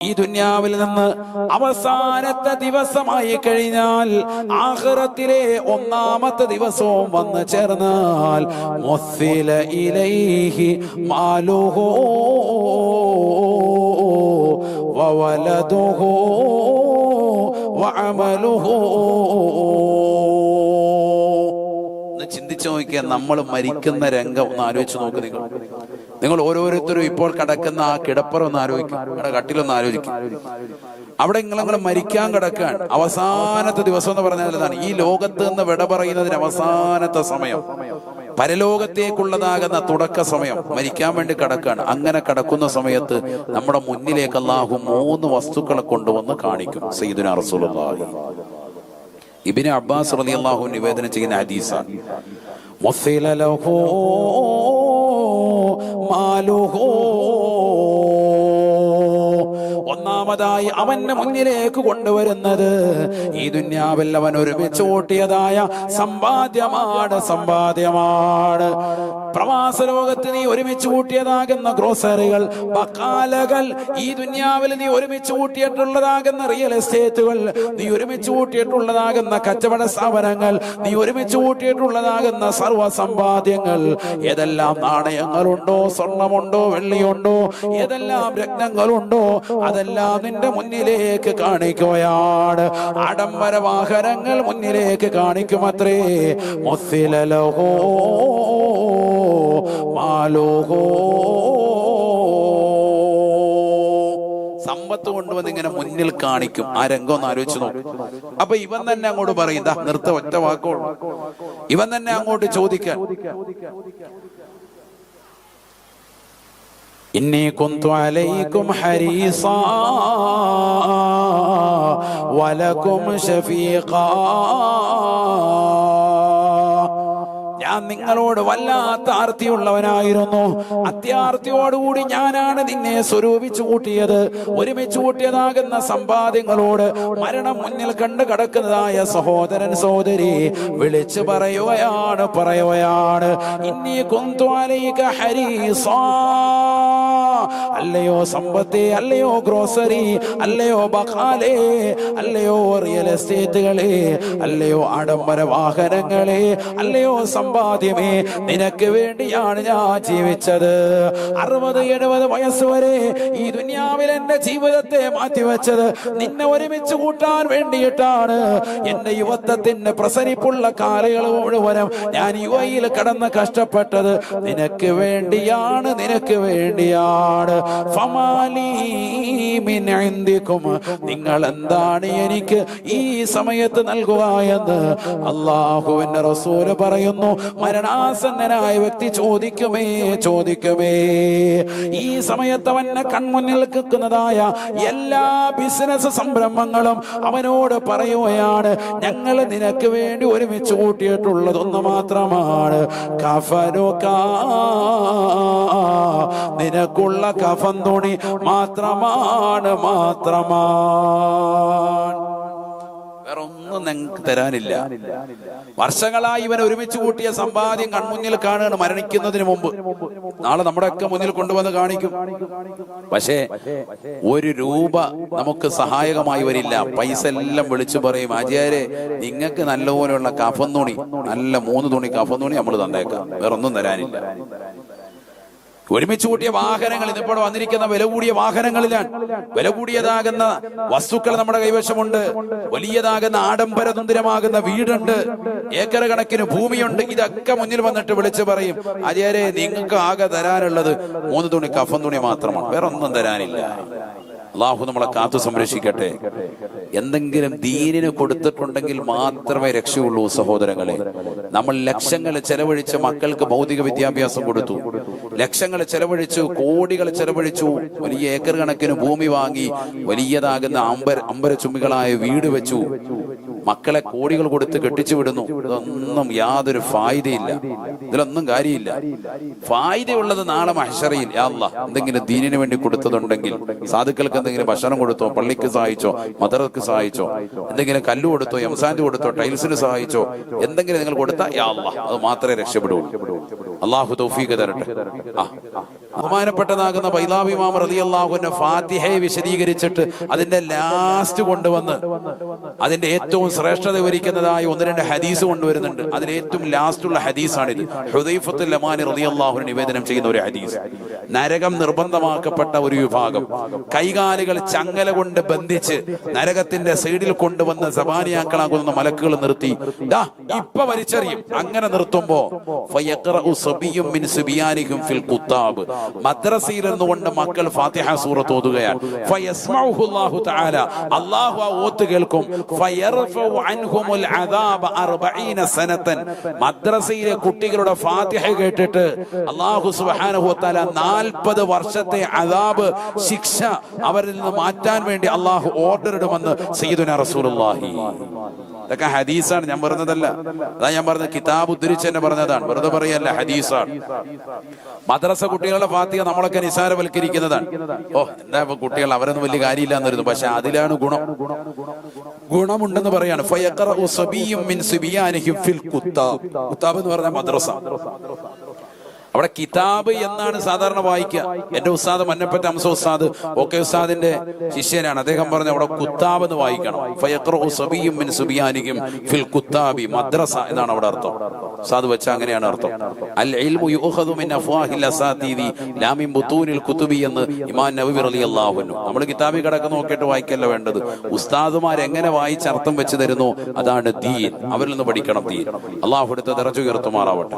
ഈ ദുന്യാവിൽ നിന്ന് അവസാനത്തെ ദിവസമായി കഴിഞ്ഞാൽ ആഹ്റത്തിലെ ഒന്നാമത്തെ ദിവസവും വന്ന് ചേർന്നാൽ മൊസില ഇലൈഹി മാലുഹോ വവലതുഹോ വഅമലുഹു ഒന്ന് ചിന്തിച്ചു നോക്കിയാൽ നമ്മൾ മരിക്കുന്ന രംഗം ഒന്ന് ആലോചിച്ച് നോക്ക് നിങ്ങൾ. നിങ്ങൾ ഓരോരുത്തരും ഇപ്പോൾ കിടക്കുന്ന ആ കിടപ്പറ ഒന്ന് ആലോചിക്കും നിങ്ങളുടെ കട്ടിലൊന്ന് ആലോചിക്കും. അവിടെ നിങ്ങൾ മരിക്കാൻ കിടക്കാൻ അവസാനത്തെ ദിവസം എന്ന് പറഞ്ഞാൽ എന്താണ് ഈ ലോകത്ത് നിന്ന് വിട പറയുന്നതിന് അവസാനത്തെ സമയം. പരലോകത്തേക്കുള്ളതാകുന്ന തുടക്ക സമയം. മരിക്കാൻ വേണ്ടി കിടക്കാണ് അങ്ങനെ കിടക്കുന്ന സമയത്ത് നമ്മുടെ മുന്നിലേക്ക് അല്ലാഹു മൂന്ന് വസ്തുക്കളെ കൊണ്ടുവന്ന് കാണിക്കും. സയ്യിദുന റസൂലുള്ളാഹി. ഇബിന് അബ്ബാസ് റളിയല്ലാഹു നിവേദനം ചെയ്യുന്ന ഹദീസാണ് ഒന്നാമതായി അവന്റെ മുന്നിലേക്ക് കൊണ്ടുവരുന്നത് ഈ ദുന്യാവിൽ അവൻ ഒരുമിച്ച് ഓട്ടിയതായ സമ്പാദ്യമാണ് സമ്പാദ്യമാണ്. പ്രവാസ ലോകത്ത് നീ ഒരുമിച്ച് കൂട്ടിയതാകുന്ന ഗ്രോസറികൾ ബക്കാലകൾ ഈ ദുന്യാവിൽ നീ ഒരുമിച്ച് കൂട്ടിയിട്ടുള്ളതാകുന്ന റിയൽ എസ്റ്റേറ്റുകൾ നീ ഒരുമിച്ച് കൂട്ടിയിട്ടുള്ളതാകുന്ന കച്ചവട സ്ഥാപനങ്ങൾ നീ ഒരുമിച്ച് കൂട്ടിയിട്ടുള്ളതാകുന്ന സർവ സമ്പാദ്യങ്ങൾ ഏതെല്ലാം നാണയങ്ങളുണ്ടോ സ്വർണമുണ്ടോ വെള്ളിയുണ്ടോ ഏതെല്ലാം രത്നങ്ങളുണ്ടോ അതെല്ലാം നിന്റെ മുന്നിലേക്ക് കാണിക്കുകയാണ്. ആഡംബര വാഹനങ്ങൾ മുന്നിലേക്ക് കാണിക്കുമത്രേ. മുസ്സിലലഹോ മാലോകോ. സമ്പത്ത് കൊണ്ടുവന്ന് ഇങ്ങനെ മുന്നിൽ കാണിക്കും. ആ രംഗം ഒന്ന് ആലോചിച്ചു നോക്കും. അപ്പൊ ഇവൻ തന്നെ അങ്ങോട്ട് പറയും ദാ നിർത്ത ഒറ്റ വാക്കോ ഇവൻ തന്നെ അങ്ങോട്ട് ചോദിക്കാൻ. ഇന്നി കുന്തു അലൈക്കും ഹരീസ വലക്കും ഷഫീഖ നിങ്ങളോട് വല്ലാത്ത ആർത്തിയുള്ളവനായിരുന്നു. അത്യാർത്തിയോടുകൂടി ഞാനാണ് നിന്നെ സ്വരൂപിച്ചു കൂട്ടിയത്. ഒരുമിച്ച് കൂട്ടിയതാകുന്ന സമ്പാദ്യങ്ങളോട് മരണം മുന്നിൽ കണ്ടു കിടക്കുന്നതായ സഹോദരൻ സഹോദരി വിളിച്ചു പറയുകയാണ് പറയുകയാണ് ഇന്നീ ഹരി ഹരീസാ. അല്ലയോ സമ്പത്ത് അല്ലയോ ഗ്രോസറി അല്ലയോ ബഖാലേ അല്ലയോ റിയൽ എസ്റ്റേറ്റുകളെ അല്ലയോ ആഡംബര വാഹനങ്ങളെ അല്ലയോ സമ്പാദ്യമേ നിനക്ക് വേണ്ടിയാണ് ഞാൻ ജീവിച്ചത്. അറുപത് എഴുപത് വയസ്സ് വരെ ഈ ദുനിയാവിൽ എന്റെ ജീവിതത്തെ മാറ്റിവെച്ചത് നിന്നെ ഒരുമിച്ച് കൂട്ടാൻ വേണ്ടിയിട്ടാണ്. എന്റെ യുവത്വത്തിന്റെ പ്രസരിപ്പുള്ള കാലയളവ് മുഴുവനും ഞാൻ യുവയിൽ കടന്ന് കഷ്ടപ്പെട്ടത്. നിനക്ക് വേണ്ടിയാണ് നിനക്ക് വേണ്ടിയാണ്. ഇൻദിക്കും. നിങ്ങൾ എന്താണ് എനിക്ക് ഈ സമയത്ത് നൽകുക എന്ന് അള്ളാഹുവിന്റെ റസൂൽ പറയുന്നു മരണാസന്നനായ വ്യക്തി ചോദിക്കുമേ ചോദിക്കുമേ. ഈ സമയത്ത് അവന്റെ കൺമുന്നിൽ നിൽക്കുന്നതായ എല്ലാ ബിസിനസ് സംരംഭങ്ങളും അവനോട് പറയുകയാണ് ഞങ്ങൾ നിനക്ക് വേണ്ടി ഒരുമിച്ച് കൂട്ടിയിട്ടുള്ളതൊന്ന് മാത്രമാണ്. കഫനുക നിനക്കുള്ള കഫൻ തുണി മാത്രമാണ് മാത്രമാണ്. വേറെ ഒന്നും നിങ്ങൾക്ക് തരാനില്ല. വർഷങ്ങളായി ഇവൻ ഒരുമിച്ച് കൂട്ടിയ സമ്പാദ്യം കൺമുന്നിൽ കാണുകയാണ് മരണിക്കുന്നതിന് മുമ്പ്. നാളെ നമ്മുടെ ഒക്കെ മുന്നിൽ കൊണ്ടുവന്ന് കാണിക്കും. പക്ഷേ ഒരു രൂപ നമുക്ക് സഹായകമായി വരില്ല. പൈസ എല്ലാം വിളിച്ചു പറയും. ആചാര്യ നിങ്ങൾക്ക് നല്ലപോലെയുള്ള കഫൻ തുണി നല്ല മൂന്ന് തുണി കഫൻ തുണി നമ്മൾ തന്നേക്കാം. വേറൊന്നും തരാനില്ല. ഒരുമിച്ച് കൂട്ടിയ വാഹനങ്ങൾ ഇന്നിപ്പോൾ വന്നിരിക്കുന്ന വില കൂടിയ വാഹനങ്ങളിലാണ്. വില കൂടിയതാകുന്ന വസ്തുക്കൾ നമ്മുടെ കൈവശമുണ്ട്. വലിയതാകുന്ന ആഡംബര തുന്തിരമാകുന്ന വീടുണ്ട്. ഏക്കർ കണക്കിന് ഭൂമിയുണ്ട്. ഇതൊക്കെ മുന്നിൽ വന്നിട്ട് വിളിച്ചു പറയും. അതേരെ നിങ്ങൾക്ക് ആകെ തരാനുള്ളത് മൂന്ന് തുണി കഫൻ തുണി മാത്രമാണ്. വേറെ ഒന്നും തരാനില്ല. അള്ളാഹു നമ്മളെ കാത്തു സംരക്ഷിക്കട്ടെ. എന്തെങ്കിലും ദീനിന് കൊടുത്തിട്ടുണ്ടെങ്കിൽ മാത്രമേ രക്ഷയുള്ളൂ സഹോദരങ്ങളെ. നമ്മൾ ലക്ഷങ്ങൾ ചെലവഴിച്ച് മക്കൾക്ക് ഭൗതിക വിദ്യാഭ്യാസം കൊടുത്തു. ലക്ഷങ്ങൾ ചെലവഴിച്ചു കോടികൾ ചെലവഴിച്ചു വലിയ ഏക്കർ കണക്കിന് ഭൂമി വാങ്ങി വലിയതാകുന്ന അമ്പര അമ്പര ചുമ്മികളായ വീട് വെച്ചു. മക്കളെ കോടികൾ കൊടുത്ത് കെട്ടിച്ചു വിടുന്നു ഇതൊന്നും യാതൊരു ഫായ്ദയില്ല. ഇതിലൊന്നും കാര്യമില്ല. ഫായിദയുള്ളത് നാളെ മഹഷറയിൽ അല്ലാ എന്തെങ്കിലും ദീനിന് വേണ്ടി കൊടുത്തതുണ്ടെങ്കിൽ സാധുക്കൾക്ക് എന്തെങ്കിലും ഭക്ഷണം കൊടുത്തോ പള്ളിക്ക് സഹായിച്ചോ മദർക്ക് സഹായിച്ചോ എന്തെങ്കിലും കല്ല് കൊടുത്തോ എംസാൻഡ് കൊടുത്തോ ടൈൽസിന് സഹായിച്ചോ എന്തെങ്കിലും നിങ്ങൾ കൊടുത്താൽ യാ അല്ലാ അത് മാത്രമേ രക്ഷപ്പെടുള്ളൂ അള്ളാഹു തൗഫീഖ് തരട്ടെ. ആ. ബഹുമാനപ്പെട്ടതാകുന്ന ബൈലാബിമാം റതിയല്ലാഹുവിന്റെ ഫാത്തിഹയെ വിശദീകരിച്ചിട്ട് അതിന്റെ ലാസ്റ്റ് കൊണ്ടുവന്ന് അതിന്റെ ഏറ്റവും ശ്രേഷ്ഠത വിവരിക്കുന്നതായ ഒന്ന് രണ്ട് ഹദീസ് കൊണ്ടുവരുന്നുണ്ട്. അതിൽ ഏറ്റവും ലാസ്റ്റുള്ള ഹദീസാണിത്. ഹുദൈഫത്തുൽ ലമാനി റതിയല്ലാഹുവിന് നിവേദനം ചെയ്യുന്ന ഒരു ഹദീസ്. നരകം നിർബന്ധമാക്കപ്പെട്ട ഒരു വിഭാഗം. കൈകാലുകൾ ചങ്ങല കൊണ്ട് ബന്ധിച്ച് നരകത്തിന്റെ സൈഡിൽ കൊണ്ടുവന്ന് സബാനിയാക്കളാകുന്ന മലക്കുകൾ നിർത്തി. ഇപ്പൊ വലിച്ചെറിയും. അങ്ങനെ നിർത്തുമ്പോ ഫിൽ മദ്രസയിൽ നിന്നുകൊണ്ട് മക്കൾ ഫാത്തിഹ സൂറത്ത് ഓതുകയാണ്. അള്ളാഹു ആ ഓത്ത് കേൾക്കും. ഫയർഫഉ അൻഹുമുൽ അദാബ 40 സനതൻ. മദ്രസയിലെ കുട്ടികളുടെ ഫാത്തിഹ കേട്ടിട്ട് വ തആല 40 വർഷത്തെ അദാബ് ശിക്ഷ അവരിൽ നിന്ന് മാറ്റാൻ വേണ്ടി അള്ളാഹു ഓർഡർ ഇടുമെന്ന് സയ്യിദുന റസൂലുള്ളാഹി. ഇതൊക്കെ ഹദീസാണ്. ഞാൻ പറഞ്ഞതല്ല. അതാ ഞാൻ പറഞ്ഞ കിതാബ് ഉദ്ധരിച്ച് തന്നെ പറഞ്ഞതാണ്. വെറുതെ പറയല്ല ഹദീസാണ്. മദ്രസ കുട്ടികളുടെ ഫാത്തിക നമ്മളൊക്കെ നിസാരവൽക്കരിക്കുന്നതാണ് ഓ എന്താ ഇപ്പൊ കുട്ടികൾ അവരൊന്നും വലിയ കാര്യമില്ല എന്നിരുന്നു പക്ഷെ അതിലാണ് ഗുണം. ഗുണമുണ്ടെന്ന് പറയാണ്. എന്ന് പറഞ്ഞ മദ്രസ. അവിടെ കിതാബ് എന്നാണ് സാധാരണ വായിക്കുക. എന്റെ ഉസ്താദ് മന്നപ്പറ്റ അംസ ഉസ്താദ് ഓക്കെ ഉസ്താദിന്റെ ശിഷ്യനാണ്. അദ്ദേഹം പറഞ്ഞു അവിടെ കുത്താബ് എന്ന് വായിക്കണം. മിൻ സുബിയാനിഹിം ഫിൽ കുത്താബി മദ്രസ എന്നാണ് അവിടെ അർത്ഥം. ഉസ്താദ് വെച്ച അങ്ങനെയാണ് അർത്ഥം. അൽ ഇൽമു യുഖദു മിൻ എന്ന് ഇമാം നബവി റളിയല്ലാഹു അൻഹു. നമ്മൾ കിതാബി കിടക്കുന്ന നോക്കിയിട്ട് വായിക്കല്ല വേണ്ടത്. ഉസ്താദുമാർ എങ്ങനെ വായിച്ച് അർത്ഥം വെച്ച് തരുന്നു? അതാണ് ദീൻ. അവരിൽ നിന്ന് പഠിക്കണം ദീൻ. അള്ളാഹു എടുത്ത് തെറച്ചു ഉയർത്തുമാറാവട്ടെ.